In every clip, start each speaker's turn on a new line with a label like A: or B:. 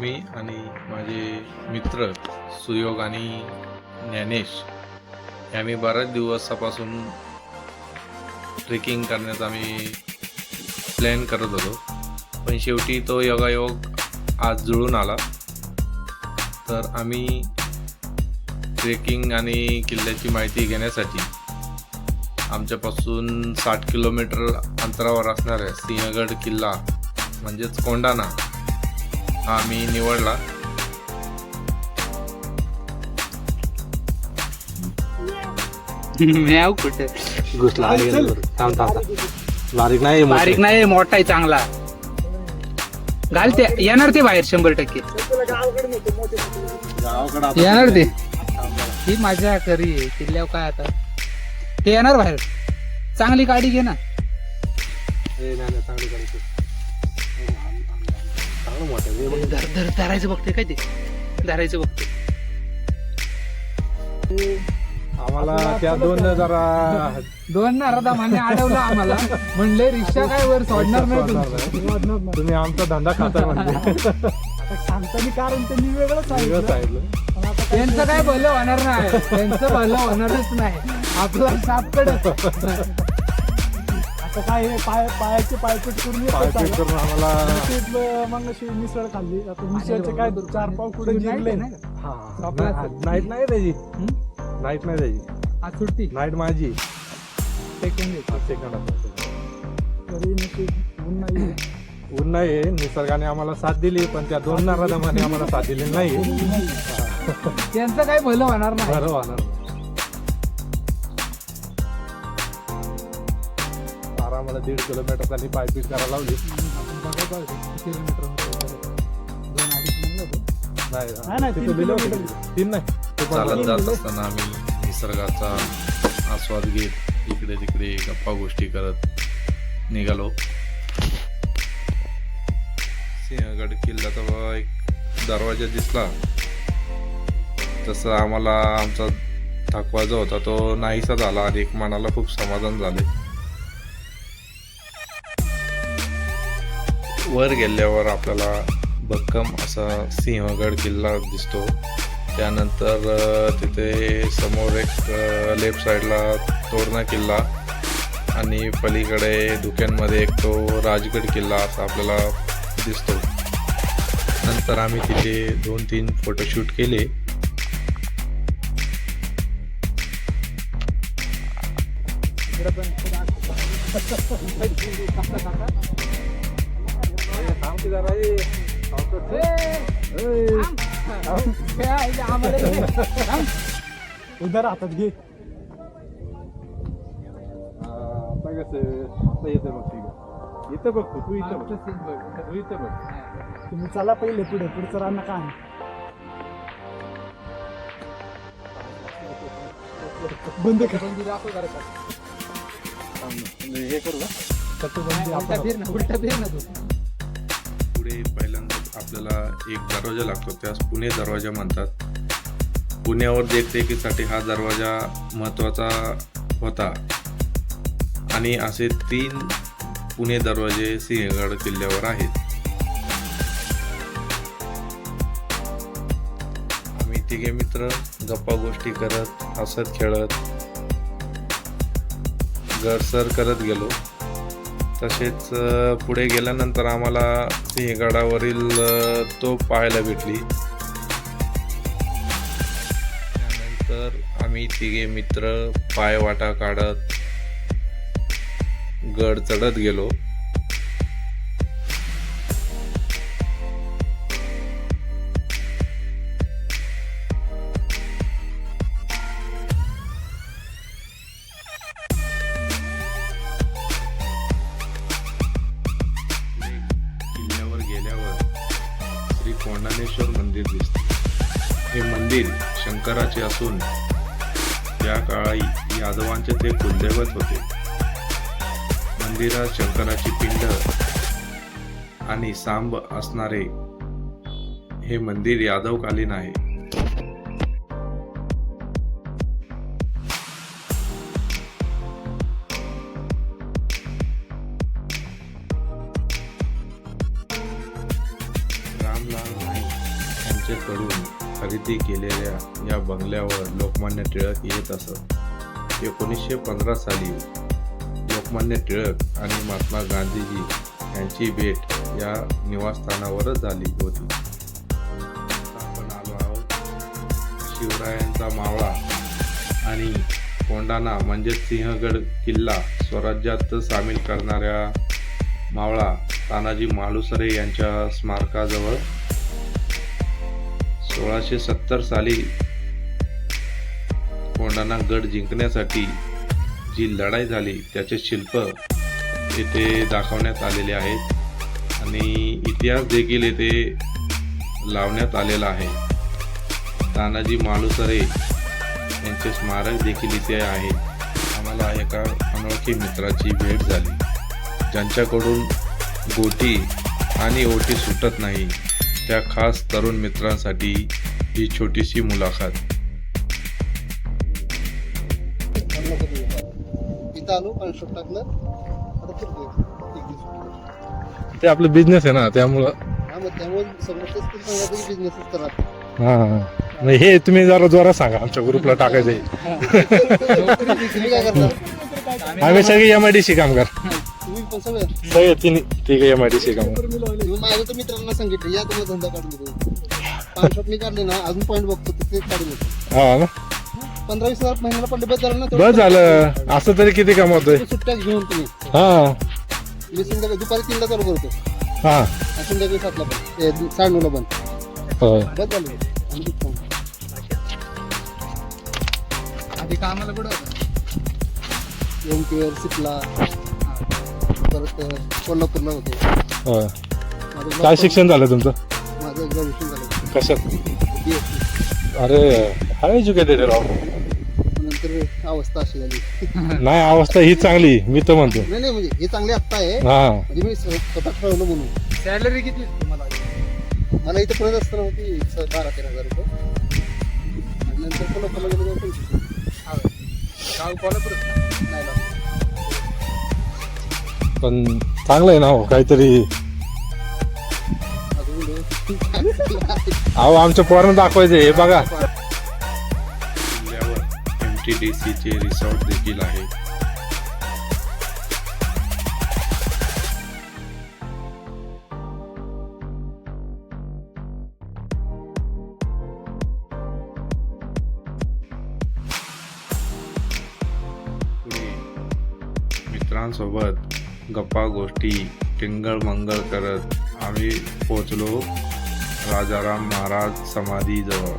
A: मी आणि माझे मित्र सुयोग आणि ज्ञानेश आम्ही बऱ्याच दिवसापासून ट्रेकिंग करण्याचा आम्ही प्लॅन करत होतो. पण शेवटी तो योगायोग आज जुळून आला. तर आम्ही ट्रेकिंग आणि किल्ल्याची माहिती घेण्यासाठी आमच्यापासून साठ किलोमीटर अंतरावर असणाऱ्या सिंहगड किल्ला म्हणजेच कोंडाणा हा आम्ही निवडला.
B: म्याव कुठे?
C: घुसला आत गेला बरं. थांब थांब थांब. बारीक नाही मोठं.
B: बारीक नाही मोठा आहे चांगला. घालते येणार ते बाहेर शंभर टक्के.
C: गावाकडं
B: येणार ते. ही माझ्या करी आहे. किल्ल्यावर काय आता? ते येणार बाहेर. चांगली गाडी घे ना.
C: ए, नाही, नाही, चांगलं करायचं. चांगलं मोठं. हे बघ.
B: धर धर धरायचं बघते काय ते? धरायचं बघते
C: आम्हाला त्या दोन जरा
B: दोन नारदा माने अडवलं आम्हाला. म्हणले रिक्षा काय वर सोडणार नाही.
C: तुम्ही आमचा धंदा खाता म्हणजे
D: सांगताना कारण त्यांनी
C: वेगळं सांगितलं.
B: त्यांचं काय भलं होणार नाही. त्यांचं भलं होणारच नाही. आपला सापकडे
D: आता काय हे पाय पायाचे पायपीट करून
C: पायपीट आम्हाला
D: तिथलं मग अशी मिसळ खाल्ली. आता मिसळचे काय चार पाव कुठे?
C: हा. नाही- नाईट नाही त्याची
B: हं?
C: नाईट नाही त्याची
B: आज सुट्टी.
C: नाईट माझी.
B: सेकंड
C: हा, सेकंड.
D: तरी ऊन नाही
C: ऊन नाही निसर्गाने आम्हाला साथ दिली पण त्या दोन नारादामाने आम्हाला साथ दिली नाही
B: त्यांचं काय भलं होणार नाही.
C: बरं होणार आम्हाला दीड किलोमीटर त्यांनी पायपीट करायला लावली. नाही तिथं होतं. तीन
A: चालत जात. असताना आम्ही निसर्गाचा आस्वाद घेत इकडे तिकडे गप्पा गोष्टी करत निघालो सिंहगड किल्ल्याचा बघा एक दरवाजा दिसला तसं आम्हाला आमचा थकवा जो होता तो नाहीसा झाला आणि एक मनाला खूप समाधान झाले वर गेल्यावर आपल्याला भक्कम असा सिंहगड किल्ला दिसतो. त्यानंतर तिथे समोर एक लेफ्ट साईडला तोरणा किल्ला आणि पलीकडे धुक्यांमध्ये एक तो राजगड किल्ला असा आपल्याला दिसतो. नंतर आम्ही तिथे दोन तीन फोटोशूट केले.
D: उद्या हातात घे
C: आता कसं आता येतं बघ ठीक. इथं बघ तू तू इथं बघ. तू इथं बघ
D: तुम्ही चला पहिले पुढे पुढचं राहणं काय बंद कर
B: बंदी दाखव जरा का.
C: थांब, हे करू का
B: उलटा फिर ना उलटा फिर ना तू
A: पहिल्यांदा आपल्याला एक दरवाजा लागतो त्यास पुणे दरवाजा म्हणतात. पुण्यावर देखरेखीसाठी हा दरवाजा महत्त्वाचा होता. आणि असे तीन पुणे दरवाजे सिंहगड किल्ल्यावर आहेत. आम्ही तिघे मित्र गप्पा गोष्टी करत हसत खेळत गरसर करत गेलो. तसेच पुढे गेल्यानंतर आम्हाला सिंहगडावरील तोफ पाहायला भेटली. त्यानंतर आम्ही तिघे मित्र पायवाटा काढत गड चढत गेलो. महाबळेश्वर मंदिर दिसते. हे मंदिर शंकराचे असून त्या काळी यादवांचे ते कुलदैवत होते. मंदिरात शंकराची पिंड आणि सांब असणारे हे मंदिर यादवकालीन आहे. त्यांच्याकडून खरेदी केलेल्या या बंगल्यावर लोकमान्य टिळक येत असत. एकोणीसशे पंधरा साली लोकमान्य टिळक आणि महात्मा गांधीजी यांची भेट या निवासस्थानावरच झाली होती. आपण आलो आहोत शिवरायांचा मावळा आणि कोंडाणा म्हणजेच सिंहगड किल्ला स्वराज्यात सामील करणाऱ्या मावळा तानाजी मालुसरे यांच्या स्मारकाजवळ सोळाशे सत्तर साली कोंडाणा गड जिंकण्यासाठी जी लढाई झाली त्याचे शिल्प येथे दाखवण्यात आलेले आहेत. आणि इतिहास देखील येथे लावण्यात आलेला आहे. तानाजी मालुसरे यांचे स्मारक देखील इथे आहे. आम्हाला एका अनोळखी मित्राची भेट झाली. ज्यांच्याकडून गोटी आणि ओटी सुटत नाही. त्या खास तरुण मित्रांसाठी ही छोटीशी मुलाखत.
E: इथं आलो कन्स्ट्रक्ट टाकलं. आता फिरतोय एक दिवस
C: ते आपलं बिझनेस आहे ना त्यामुळं.
E: हा मग त्यामुळे समजतेच की सांगायचं की बिझनेसच करा
C: हा मग हे तुम्ही जरा जोरात सांगा आमच्या ग्रुपला टाकायचं आहे.
E: तुम्ही काय करता
C: आम्ही सगळे एम आय डी सी कामगार
E: तुम्ही पण सगळं.
C: सगळे तिन्ही ठीक आहे एम आय डी सी कामगार
E: तुम्ही माझ्या तर मित्रांना सांगितलं या तुम्हाला धंदा काढून देतो पाच मी काढले ना अजून पॉईंट बघतो ते काढून येतो
C: हा ना?
E: पंधरा वीस हजार महिन्याला पडले बस झालं ना
C: बस झालं. असं तरी किती कमवतोय?
E: सुट्ट्या घेऊन तुम्ही.
C: हा.
E: मी संध्याकाळी दुपारी तीनला चालू करतो.
C: हा.
E: आणि संध्याकाळी सातला पण ए, साडेनऊला पण
C: होय
E: बस झालं. आणि दूध.
B: आधी कामाला कुठं होतं?
E: एम क्यू सिपला परत कोल्हापूरला होतो.
C: होय
E: माझं
C: काय शिक्षण झालं तुमचं?
E: माझं ग्रॅज्युएशन झालं.
C: कशात?
E: बी एस
C: अरे हाय एज्युकेटेड राव.
E: नंतर अवस्था अशी झाली.
C: नाही अवस्था ही चांगली मी तर म्हणतो.
E: नाही नाही म्हणजे हे चांगले आत्ता आहे.
C: हा.
E: म्हणजे मी स्व- स्वतः ठरवलं म्हणून.
B: सॅलरी किती आहे तुम्हाला?
E: मला इथं परत असताना होती स- बारा तेरा हजार रुपये. आणि नंतर कोल्हापूरला गेलो तेव्हा पंचवीस हजार.
B: हा. होय. गाव कोल्हापूर
E: नाही लागलं.
C: पण चांगलं आहे ना हो काहीतरी अहो आमच्या पोरांना दाखवायचं हे बघा.
A: किल्ल्यावर एम टी डी सी चे रिसॉर्ट देखील आहे. मित्रांसोबत गप्पा गोष्टी टिंगळ मंगळ करत आम्ही पोचलो राजाराम महाराज समाधीजवळ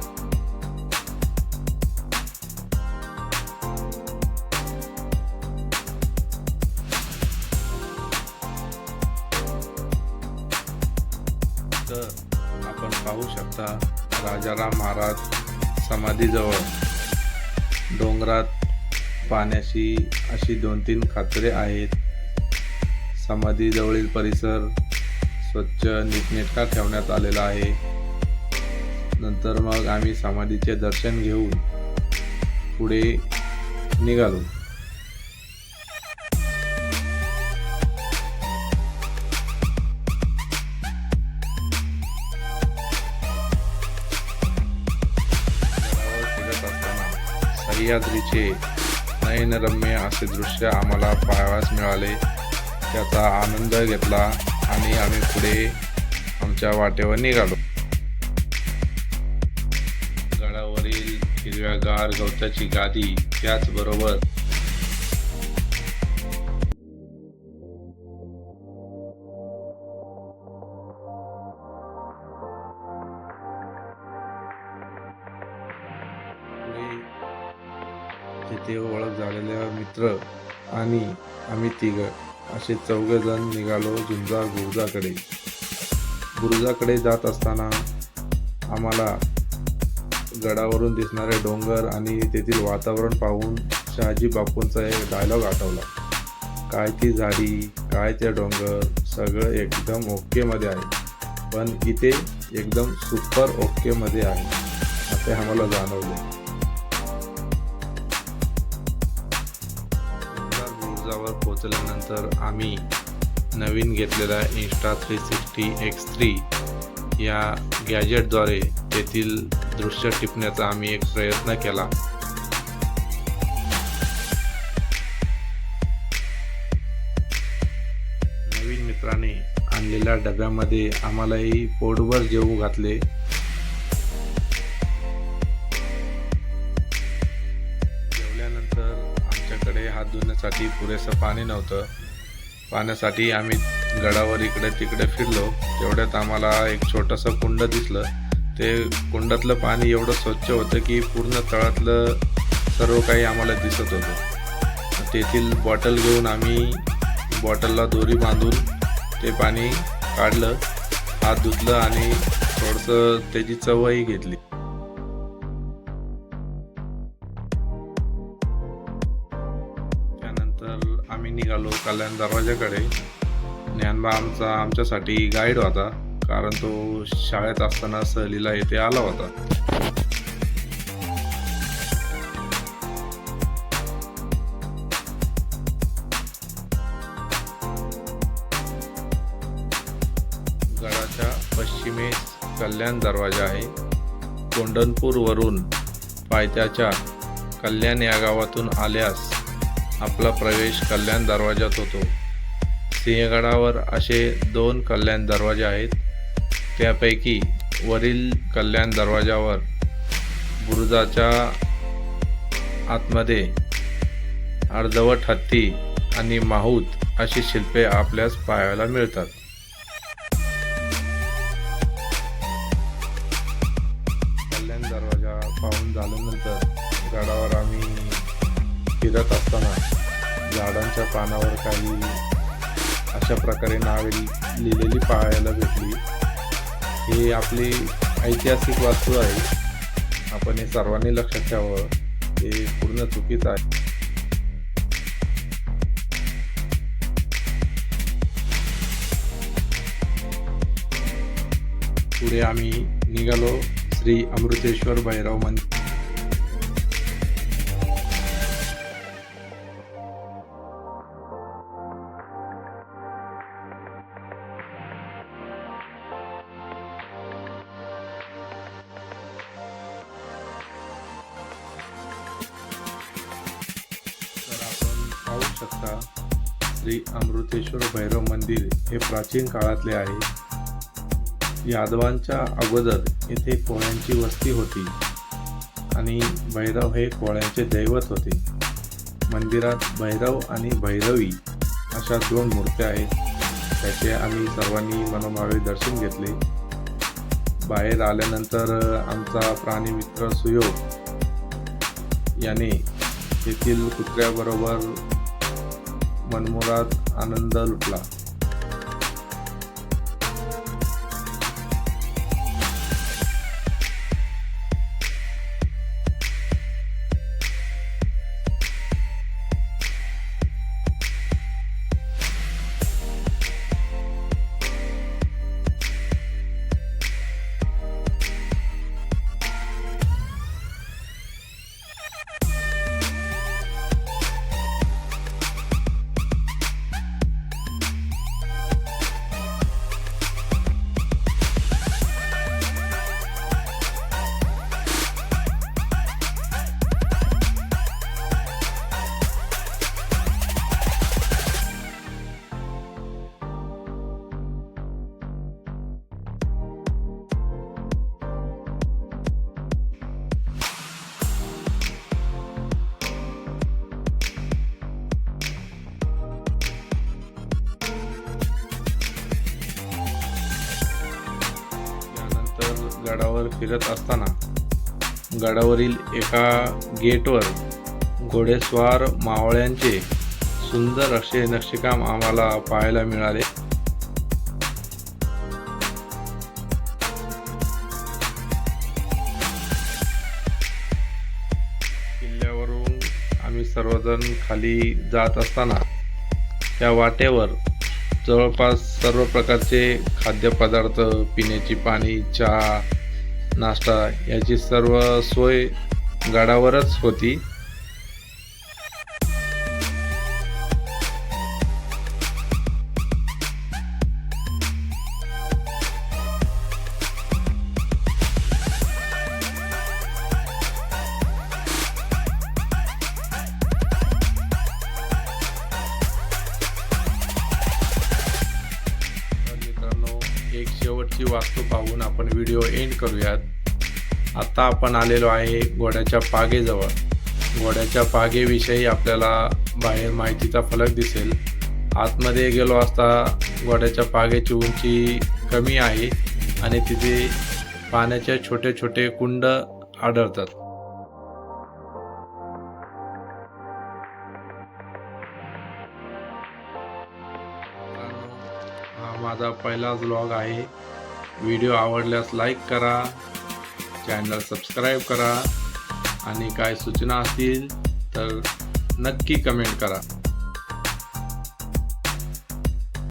A: तर आपण पाहू शकता राजाराम महाराज समाधीजवळ डोंगरात पाण्याची अशी दोन तीन खाचरे आहेत समाधीजवळील परिसर स्वच्छ नीटनेटका ठेवण्यात आलेला आहे. नंतर मग आम्ही समाधीचे दर्शन घेऊन पुढे निघालो. सह्याद्रीचे नयनरम्य असे दृश्य आम्हाला पाहावयास मिळाले. त्याचा आनंद घेतला. आणि आम्ही पुढे आमच्या वाटेवर निघालो. गडावरील हिरव्यागार गवताची गादी त्याचबरोबर तिथे ओळख झालेले मित्र आणि आम्ही तिघ. असे चौघजण निघालो झुंजार बुरुजाकडे बुरुजाकडे जात असताना आम्हाला गडावरून दिसणारे डोंगर आणि तेथील वातावरण पाहून शहाजी बापूंचा एक डायलॉग आठवला. काय ती झाडी काय ते डोंगर सगळं एकदम ओकेमध्ये आहे. पण इथे एकदम सुपर ओकेमध्ये आहे असे आम्हाला जाणवले. बुरुजावर आम्ही नवीन घेतलेला insta three sixty X three या गॅजेटद्वारे तेथील दृश्य टिपण्याचा आम्ही एक प्रयत्न केला. नवीन मित्राने आणलेल्या डब्यामध्ये आम्हालाही पोटभर जेवू घातले. साठी पुरेसं पाणी नव्हतं. पाण्यासाठी आम्ही गडावर इकडे तिकडे फिरलो. तेवढ्यात आम्हाला एक छोटंसं कुंड दिसलं ते कुंडातलं पाणी एवढं स्वच्छ होतं की पूर्ण तळातलं सर्व काही आम्हाला दिसत होतं. तेथील बॉटल घेऊन आम्ही बॉटलला दोरी बांधून ते पाणी काढलं हात धुतलं आणि थोडंसं त्याची चवही घेतली. कल्याण दरवाजाकडे ज्ञानबा आमचा आमच्यासाठी गाईड होता कारण तो शाळेत असताना सहलीला येथे आला होता. गडाच्या पश्चिमेस कल्याण दरवाजा आहे. कोंडनपूरवरून पायथ्याच्या कल्याण या गावातून आल्यास आपला प्रवेश कल्याण दरवाजात होतो. सिंहगडावर असे दोन कल्याण दरवाजे आहेत. त्यापैकी वरील कल्याण दरवाजावर बुरुजाच्या आतमध्ये अर्धवट हत्ती आणि माहूत अशी शिल्पे आपल्यास पाहायला मिळतात. फिरत असताना झाडांच्या पानावर काही अशा प्रकारे नावे लिहिलेली पाहायला भेटली. हे आपली ऐतिहासिक वास्तू आहे. आपण हे सर्वांनी लक्षात ठेवावं. हे पूर्ण चुकीचं आहे. पुढे आम्ही निघालो श्री अमृतेश्वर भैरव मंदिर. श्री अमृतेश्वर भैरव मंदिर हे प्राचीन काळातले आहे. यादवांच्या अगोदर येथे कोळ्यांची वस्ती होती आणि भैरव हे कोळ्यांचे दैवत होते. मंदिरात भैरव आणि भैरवी अशा दोन मूर्त्या आहेत. त्याचे आम्ही सर्वांनी मनोभावे दर्शन घेतले. बाहेर आल्यानंतर आमचा प्राणीमित्र सुयोग याने तेथील कुत्र्याबरोबर मनमुराद आनंद लुटला. गडावर फिरत असताना गडावरील एका गेटवर घोडेस्वार मावळ्यांचे सुंदर असे नक्षीकाम आम्हाला पाहायला मिळाले. किल्ल्यावरून आम्ही सर्वजण खाली जात असताना त्या वाटेवर जवळपास सर्व प्रकारचे खाद्यपदार्थ पिण्याची पाणी चहा नाश्ता याची सर्व सोय गडावरच होती. शेवटची वास्तू पाहून आपण व्हिडिओ एंड करूयात. आता आपण आलेलो आहे घोड्याच्या पागेजवळ. घोड्याच्या पागेविषयी आपल्याला बाहेर माहितीचा फलक दिसेल. आतमध्ये गेलो असता घोड्याच्या पागेची उंची कमी आहे आणि तिथे पाण्याचे छोटे छोटे कुंड आढळतात. हा माझा पहिला ब्लॉग आहे. व्हिडिओ आवडल्यास लाईक करा चॅनल सबस्क्राईब करा आणि काय सूचना असतील तर नक्की कमेंट करा.